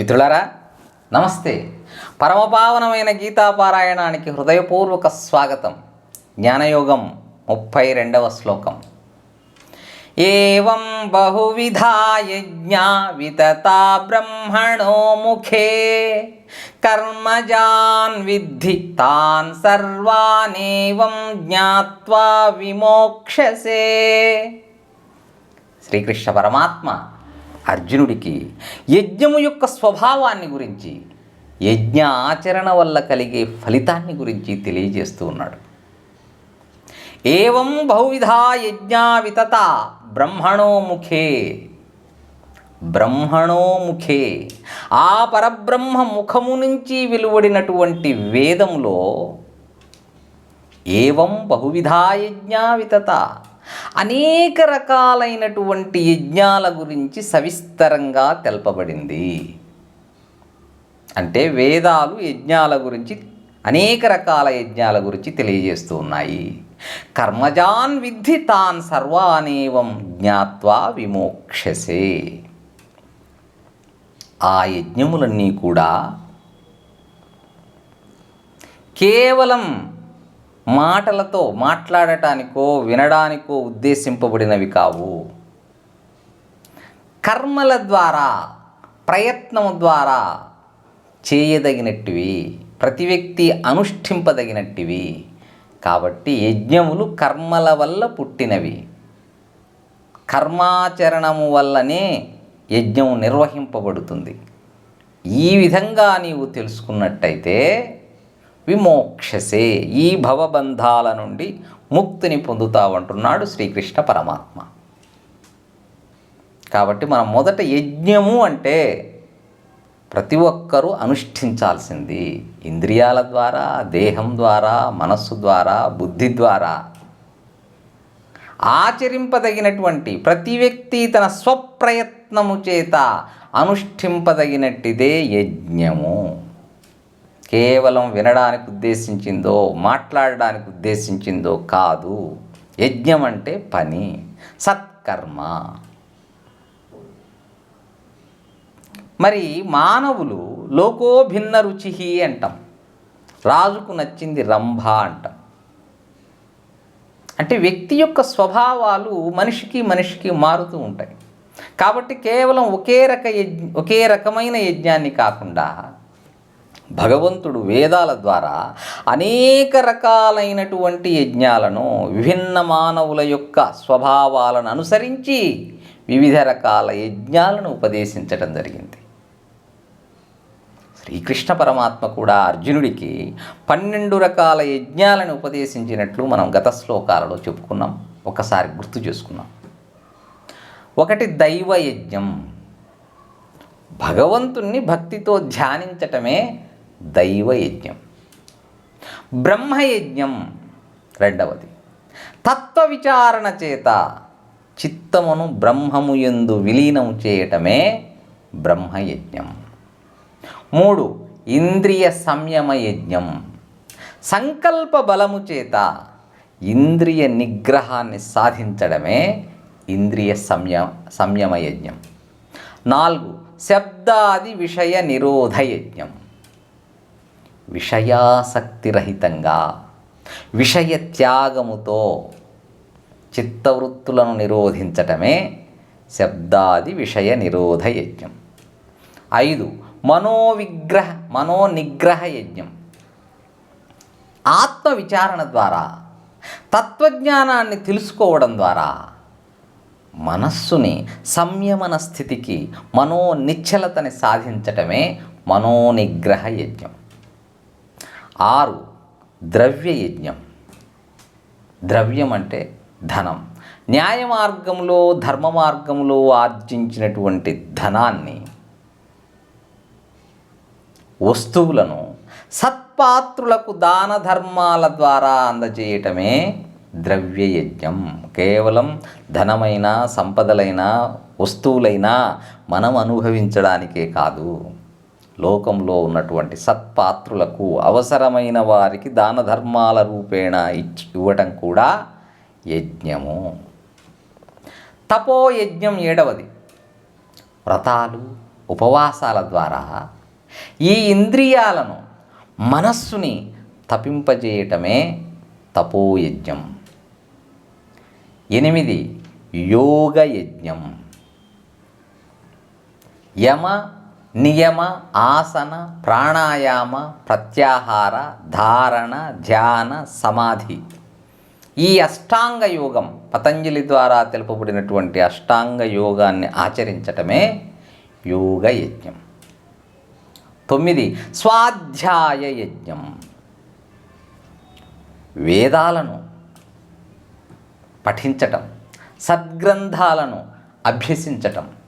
మిత్రులారా నమస్తే. పరమపావనమైన గీతాపారాయణానికి హృదయపూర్వక స్వాగతం. జ్ఞానయోగం ముప్పై రెండవ శ్లోకం. ఏం బహువిధా వితతా బ్రహ్మణో ముఖే. కర్మజాన్ విద్ధి తాన్ సర్వానేవం జ్ఞాత్వా విమోక్షసే. శ్రీకృష్ణ పరమాత్మ అర్జునుడికి యజ్ఞము యొక్క స్వభావాన్ని గురించి యజ్ఞ ఆచరణ వల్ల కలిగే ఫలితాన్ని గురించి తెలియజేస్తూ ఉన్నాడు. ఏవం బహువిధా యజ్ఞా వితత బ్రహ్మణో ముఖే బ్రహ్మణో ముఖే. ఆ పరబ్రహ్మ ముఖము నుంచి వెలువడినటువంటి వేదంలో ఏవం బహువిధా యజ్ఞా వితత అనేక రకాలైనటువంటి యజ్ఞాల గురించి సవిస్తరంగా తెలపబడింది. అంటే వేదాలు యజ్ఞాల గురించి అనేక రకాల యజ్ఞాల గురించి తెలియజేస్తూ ఉన్నాయి. కర్మజాన్ విద్ధి తాన్ సర్వానేవం జ్ఞాత్వా విమోక్షసే ఆ యజ్ఞములన్నీ కూడా కేవలం మాటలతో మాట్లాడటానికో వినడానికో ఉద్దేశింపబడినవి కావు. కర్మల ద్వారా ప్రయత్నం ద్వారా చేయదగినట్టివి ప్రతి వ్యక్తి అనుష్ఠింపదగినట్టివి. కాబట్టి యజ్ఞములు కర్మల వల్ల పుట్టినవి. కర్మాచరణము వల్లనే యజ్ఞం నిర్వహింపబడుతుంది. ఈ విధంగా నీవు తెలుసుకున్నట్టయితే విమోక్షసే. ఈ భవబంధాల నుండి ముక్తిని పొందుతావంటున్నాడు శ్రీకృష్ణ పరమాత్మ. కాబట్టి మనం మొదట యజ్ఞము అంటే ప్రతి ఒక్కరూ అనుష్ఠించాల్సింది. ఇంద్రియాల ద్వారా దేహం ద్వారా మనస్సు ద్వారా బుద్ధి ద్వారా. ఆచరింపదగినటువంటి ప్రతి వ్యక్తి తన స్వప్రయత్నము చేత అనుష్ఠింపదగినట్టిదే యజ్ఞము. కేవలం వినడానికి ఉద్దేశించిందో మాట్లాడడానికి ఉద్దేశించిందో కాదు. యజ్ఞం అంటే పని సత్కర్మ. మరి మానవులు లోకో భిన్న రుచి అంటాం. రాజుకు నచ్చింది రంభ అంటాం. అంటే వ్యక్తి యొక్క స్వభావాలు మనిషికి మనిషికి మారుతూ ఉంటాయి. కాబట్టి కేవలం ఒకే రక యజ్ఞ ఒకే రకమైన యజ్ఞాన్ని కాకుండా భగవంతుడు వేదాల ద్వారా అనేక రకాలైనటువంటి యజ్ఞాలను విభిన్న మానవుల యొక్క స్వభావాలను అనుసరించి వివిధ రకాల యజ్ఞాలను ఉపదేశించడం జరిగింది. శ్రీకృష్ణ పరమాత్మ కూడా అర్జునుడికి పన్నెండు రకాల యజ్ఞాలను ఉపదేశించినట్లు మనం గత శ్లోకాలలో చెప్పుకున్నాం. ఒకసారి గుర్తు చేసుకున్నాం. ఒకటి దైవ యజ్ఞం. భగవంతుణ్ణి భక్తితో ధ్యానించటమే దైవయజ్ఞం. బ్రహ్మయజ్ఞం రెండవది. తత్వ విచారణ చేత చిత్తమును బ్రహ్మము ఎందు విలీనము చేయటమే బ్రహ్మయజ్ఞం. మూడు ఇంద్రియ సంయమ యజ్ఞం సంకల్ప బలము చేత ఇంద్రియ నిగ్రహాన్ని సాధించడమే ఇంద్రియ సంయ సంయమ యజ్ఞం నాలుగు శబ్దాది విషయ నిరోధ యజ్ఞం విషయాసక్తిరహితంగా విషయ త్యాగముతో చిత్తవృత్తులను నిరోధించటమే శబ్దాది విషయ నిరోధ యజ్ఞం. ఐదు మనోవిగ్రహ మనోనిగ్రహ యజ్ఞం. ఆత్మ విచారణ ద్వారా తత్వజ్ఞానాన్ని తెలుసుకోవడం ద్వారా మనస్సుని సంయమన స్థితికి మనోనిశ్చలతని సాధించటమే మనోనిగ్రహ యజ్ఞం. ఆరు ద్రవ్య యజ్ఞం ద్రవ్యం అంటే ధనం. న్యాయ మార్గంలో ధర్మ మార్గంలో ఆర్జించినటువంటి ధనాన్ని వస్తువులను సత్పాత్రులకు దాన ధర్మాల ద్వారా అందజేయటమే ద్రవ్యయజ్ఞం. కేవలం ధనమైన సంపదలైన వస్తువులైనా మనం అనుభవించడానికే కాదు. లోకంలో ఉన్నటువంటి సత్పాత్రులకు అవసరమైన వారికి దాన ధర్మాల రూపేణ ఇచ్చి ఇవ్వటం కూడా యజ్ఞము. తపోయజ్ఞం ఏడవది. వ్రతాలు ఉపవాసాల ద్వారా ఈ ఇంద్రియాలను మనస్సుని తపింపజేయటమే తపోయజ్ఞం. ఎనిమిది యోగ యజ్ఞం యమ నియమ ఆసన ప్రాణాయామ ప్రత్యాహార ధారణ ధ్యాన సమాధి. ఈ అష్టాంగ యోగం పతంజలి ద్వారా తెలుపబడినటువంటి అష్టాంగ యోగాన్ని ఆచరించటమే యోగ యజ్ఞం. తొమ్మిది స్వాధ్యాయ యజ్ఞం. వేదాలను పఠించటం సద్గ్రంథాలను అభ్యసించటం.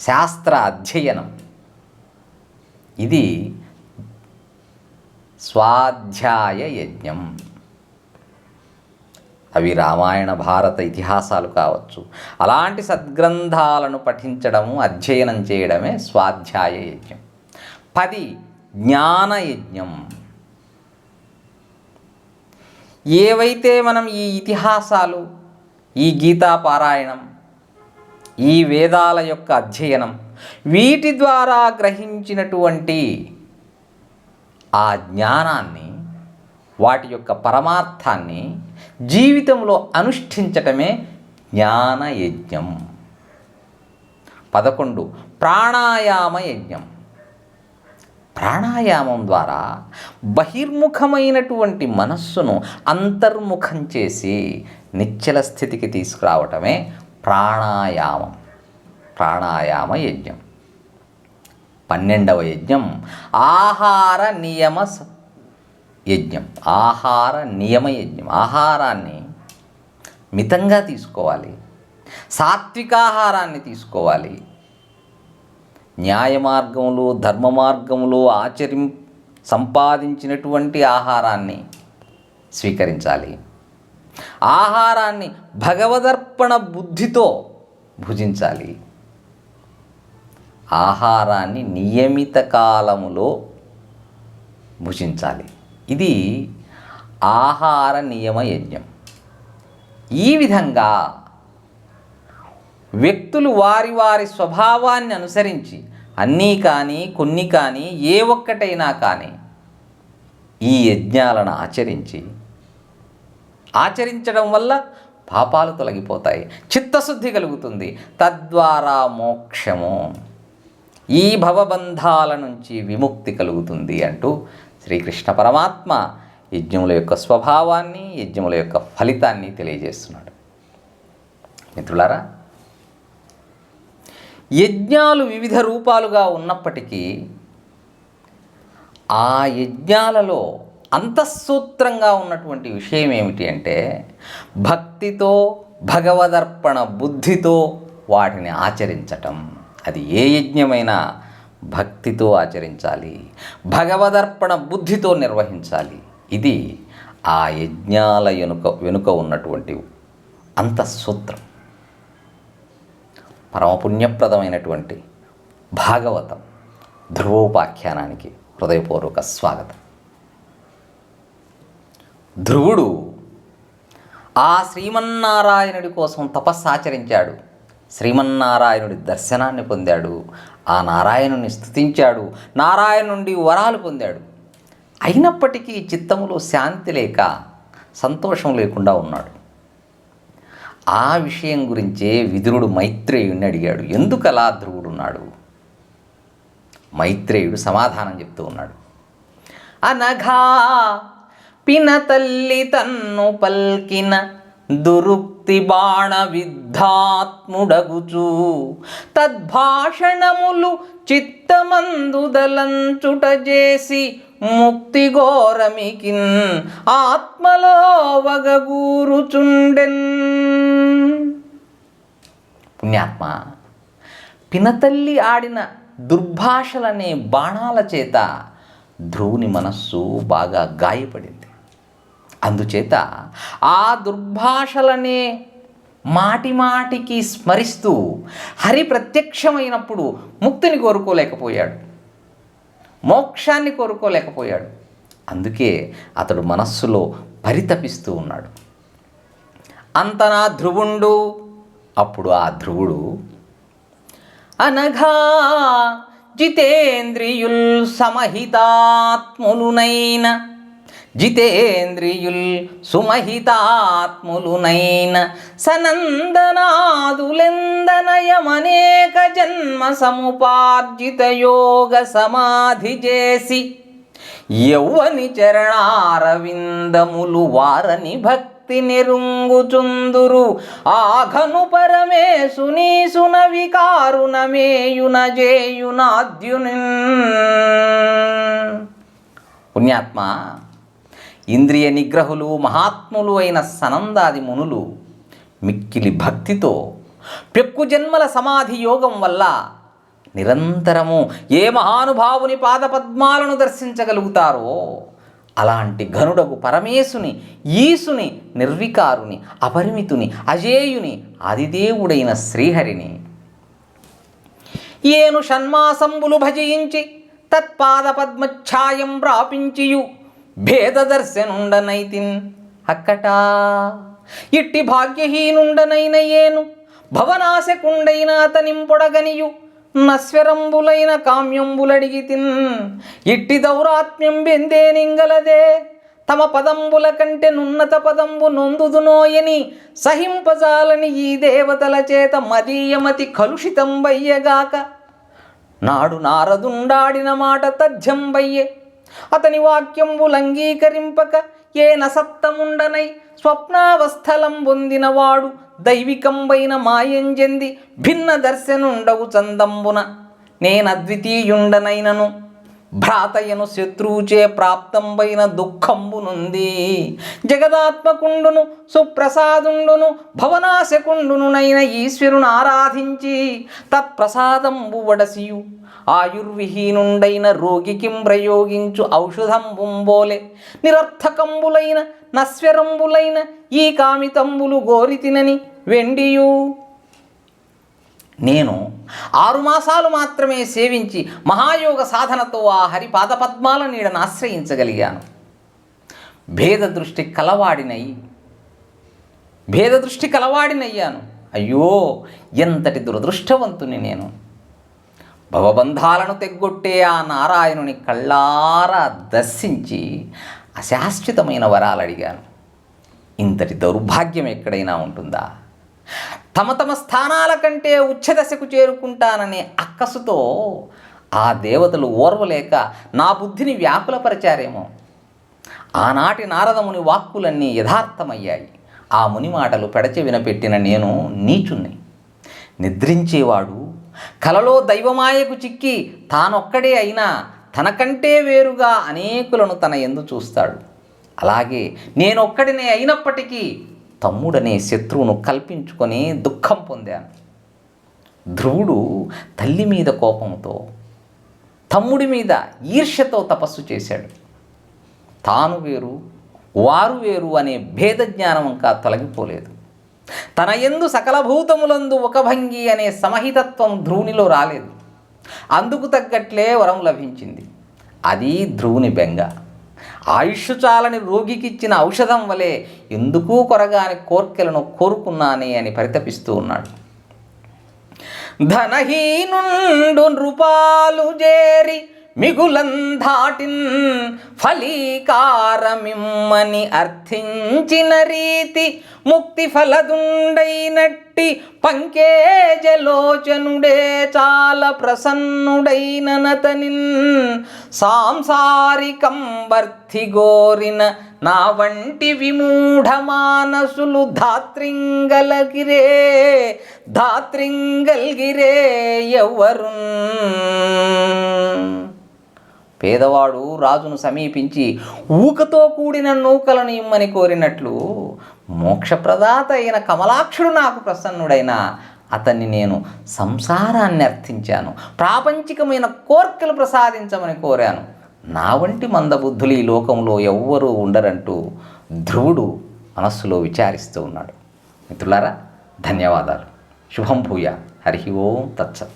శాస్త్ర అధ్యయనం. ఇది స్వాధ్యాయ యజ్ఞం. అవి రామాయణ భారత ఇతిహాసాలు కావచ్చు. అలాంటి సద్గ్రంథాలను పఠించడము అధ్యయనం చేయడమే స్వాధ్యాయ యజ్ఞం. పది జ్ఞాన యజ్ఞం. ఏవైతే మనం ఈ ఇతిహాసాలు ఈ గీతా పారాయణం ఈ వేదాల యొక్క అధ్యయనం వీటి ద్వారా గ్రహించినటువంటి ఆ జ్ఞానాన్ని వాటి యొక్క పరమార్థాన్ని జీవితంలో అనుష్ఠించటమే జ్ఞాన యజ్ఞం పదకొండు ప్రాణాయామ యజ్ఞం ప్రాణాయామం ద్వారా బహిర్ముఖమైనటువంటి మనస్సును అంతర్ముఖం చేసి నిశ్చల స్థితికి తీసుకురావటమే ప్రాణాయామం. ప్రాణాయామ యజ్ఞం. పన్నెండవ యజ్ఞం ఆహార నియమ యజ్ఞం. ఆహార నియమ యజ్ఞం. ఆహారాన్ని మితంగా తీసుకోవాలి. సాత్వికాహారాన్ని తీసుకోవాలి. న్యాయ మార్గంలో ధర్మ మార్గంలో ఆచరిం సంపాదించినటువంటి ఆహారాన్ని స్వీకరించాలి. ఆహారాన్ని భగవదర్పణ బుద్ధితో భుజించాలి. ఆహారాన్ని నియమిత కాలములో భుజించాలి. ఇది ఆహార నియమ యజ్ఞం. ఈ విధంగా వ్యక్తులు వారి వారి స్వభావాన్ని అనుసరించి అన్నీ కానీ కొన్ని కానీ ఏ ఒక్కటైనా కానీ ఈ యజ్ఞాలను ఆచరించి ఆచరించడం వల్ల పాపాలు తొలగిపోతాయి. చిత్తశుద్ధి కలుగుతుంది. తద్వారా మోక్షము. ఈ భవబంధాల నుంచి విముక్తి కలుగుతుంది అంటూ శ్రీకృష్ణ పరమాత్మ యజ్ఞముల యొక్క స్వభావాన్ని యజ్ఞముల యొక్క ఫలితాన్ని తెలియజేస్తున్నాడు. మిత్రులారా యజ్ఞాలు వివిధ రూపాలుగా ఉన్నప్పటికీ ఆ యజ్ఞాలలో అంతఃసూత్రంగా ఉన్నటువంటి విషయం ఏమిటి అంటే భక్తితో భగవదర్పణ బుద్ధితో వాటిని ఆచరించటం. అది ఏ యజ్ఞమైనా భక్తితో ఆచరించాలి భగవదర్పణ బుద్ధితో నిర్వహించాలి. ఇది ఆ యజ్ఞాల వెనుక వెనుక ఉన్నటువంటి అంతఃసూత్రం. పరమపుణ్యప్రదమైనటువంటి భాగవతం ధ్రువోపాఖ్యానానికి హృదయపూర్వక స్వాగతం. ధ్రువుడు ఆ శ్రీమన్నారాయణుడి కోసం తపస్సు ఆచరించాడు. శ్రీమన్నారాయణుడి దర్శనాన్ని పొందాడు. ఆ నారాయణుని స్తుతించాడు. నారాయణ నుండి వరాలు పొందాడు. అయినప్పటికీ చిత్తములో శాంతి లేక సంతోషం లేకుండా ఉన్నాడు. ఆ విషయం గురించే విదురుడు మైత్రేయుణ్ణి అడిగాడు. ఎందుకు అలా ధ్రువుడు ఉన్నాడు మైత్రేయుడు సమాధానం చెప్తూ ఉన్నాడు. అనఘా పినతల్లి తన్ను పల్కిన దురుక్తి బాణ విద్ధాత్ముడగుచు తద్భాషణములు చిత్తమందుదలంచుట చేసి ముక్తి ఘోరమికిన్ ఆత్మలో వగగూరుచుండెన్ పుణ్యాత్మ పినతల్లి ఆడిన దుర్భాషలనే బాణాల చేత ధ్రువుని మనస్సు బాగా గాయపడింది అందుచేత ఆ దుర్భాషలనే మాటి మాటికి స్మరిస్తూ హరి ప్రత్యక్షమైనప్పుడు ముక్తిని కోరుకోలేకపోయాడు. మోక్షాన్ని కోరుకోలేకపోయాడు. అందుకే అతడు మనస్సులో పరితపిస్తూ ఉన్నాడు. అంతనా ధ్రువుండు? అప్పుడు ఆ ధ్రువుడు అనఘా జితేంద్రియుల్ సమహితాత్ములునైన జితేంద్రియుల్ సుమహితాత్ములునైన సనందనాదులెందనయమనేక జన్మ సముపార్జిత యోగ సమాధి చేసి యౌవని చరణారవిందములు వారని భక్తి నెరుంగుచుందురు. ఆఘను పరమేశుని సున వికారునమేయున జేయునాద్యుని పుణ్యాత్మ ఇంద్రియ నిగ్రహులు మహాత్ములు అయిన సనందాది మునులు మిక్కిలి భక్తితో పెక్కు జన్మల సమాధి యోగం వల్ల నిరంతరము ఏ మహానుభావుని పాదపద్మాలను దర్శించగలుగుతారో అలాంటి ఘనుడగు పరమేశుని ఈసుని నిర్వికారుని అపరిమితుని అజేయుని ఆదిదేవుడైన శ్రీహరిని ఏను షణ్మాసంబులు భజయించి తత్పాదపద్మఛాయం ప్రాపించియు. భేదదర్శనుండనైతిన్ అక్కటా. ఇట్టి భాగ్యహీనుండనైన ఏను భవనాశకుండైన అతనింపొడగనియు నశ్వరంబులైన కామ్యంబులడిగి తిన్ ఇట్టి దౌరాత్మ్యం బెందేనింగలదే తమ పదంబుల కంటే నున్నత పదంబు నొందుదునోయని సహింపజాలని ఈ దేవతల చేత మదీయమతి కలుషితంబయ్యగాక. నాడు నారదుండాడిన మాట తథ్యంబయ్యే అతని వాక్యంబులంగీకరింపక ఏ నసత్తముండనై స్వప్నావస్థలం పొందినవాడు దైవికంబైన మాయంజెంది భిన్న దర్శనుండవు చందంబున. నేనద్వితీయుండనైనను. భ్రాతయను శత్రువుచే ప్రాప్తంబైన దుఃఖంబునుంది జగదాత్మకుండును సుప్రసాదుండును భవనాశకుండునునైన ఈశ్వరును ఆరాధించి తత్ప్రసాదంబు వడసియు. ఆయుర్విహీనుండైన రోగికిం ప్రయోగించు ఔషధంబుంబోలే నిరర్థకంబులైన నశ్వరంబులైన ఈ కామితంబులు గోరితినని వెండియు. నేను ఆరు మాసాలు మాత్రమే సేవించి మహాయోగ సాధనతో ఆ హరి పాదపద్మాల నీడను ఆశ్రయించగలిగాను. భేద దృష్టి కలవాడినయ్యి భేద దృష్టి కలవాడినయ్యాను. అయ్యో ఎంతటి దురదృష్టవంతుని నేను. భవబంధాలను తెగ్గొట్టే ఆ నారాయణుని కళ్ళారా దర్శించి అశాశ్వతమైన వరాలు అడిగాను ఇంతటి దౌర్భాగ్యం ఎక్కడైనా ఉంటుందా? తమ తమ స్థానాల కంటే ఉచ్చదశకు చేరుకుంటాననే అక్కసుతో ఆ దేవతలు ఓర్వలేక నా బుద్ధిని వ్యాకులపరిచారేమో. ఆనాటి నారదముని వాక్కులన్నీ యథార్థమయ్యాయి. ఆ ముని మాటలు పెడచె వినపెట్టిన నేను నీచుణ్ణి. నిద్రించేవాడు కలలో దైవమాయకు చిక్కి తానొక్కడే అయినా తనకంటే వేరుగా అనేకులను తన ఎందు చూస్తాడు. అలాగే నేనొక్కడినే అయినప్పటికీ తమ్ముడనే శత్రువును కల్పించుకొని దుఃఖం పొందాను. ధ్రువుడు తల్లి మీద కోపంతో తమ్ముడి మీద ఈర్ష్యతో తపస్సు చేశాడు. తాను వేరు వారు వేరు అనే భేద జ్ఞానం ఇంకా తొలగిపోలేదు. తన ఎందు సకల భూతములందు ఒక భంగి అనే సమహితత్వం ధ్రువునిలో రాలేదు. అందుకు తగ్గట్లే వరం లభించింది. అది ధ్రువుని బెంగ. ఆయుష్ చాలని రోగికిచ్చిన ఔషధం వలె ఎందుకు కొరగాని కోర్కెలను కోరుకున్నానే అని పరితపిస్తూ ఉన్నాడు. ధనహీనుండు నృపాలు జేరి మిగులంధాటిన్ ఫలీకారమిమ్మని అర్థించిన రీతి ముక్తి ఫలదుండైనట్టు పంకేజలోచనుడే చాలా ప్రసన్నుడైన సాంసారికం వర్ధి గోరిన నా వంటి విమూఢ మానసులు ధాత్రింగలగిరే ధాత్రింగల్గిరే ఎవరు పేదవాడు రాజును సమీపించి ఊకతో కూడిన నూకలను ఇమ్మని కోరినట్లు మోక్షప్రదాత అయిన కమలాక్షుడు నాకు ప్రసన్నుడైన అతన్ని నేను సంసారాన్ని అర్థించాను. ప్రాపంచికమైన కోర్కెలు ప్రసాదించమని కోరాను. నా వంటి మందబుద్ధులు ఈ లోకంలో ఎవ్వరూ ఉండరంటూ ధ్రువుడు మనస్సులో విచారిస్తూ ఉన్నాడు. మిత్రులారా ధన్యవాదాలు. శుభం భూయ. హరి ఓం తత్సత్.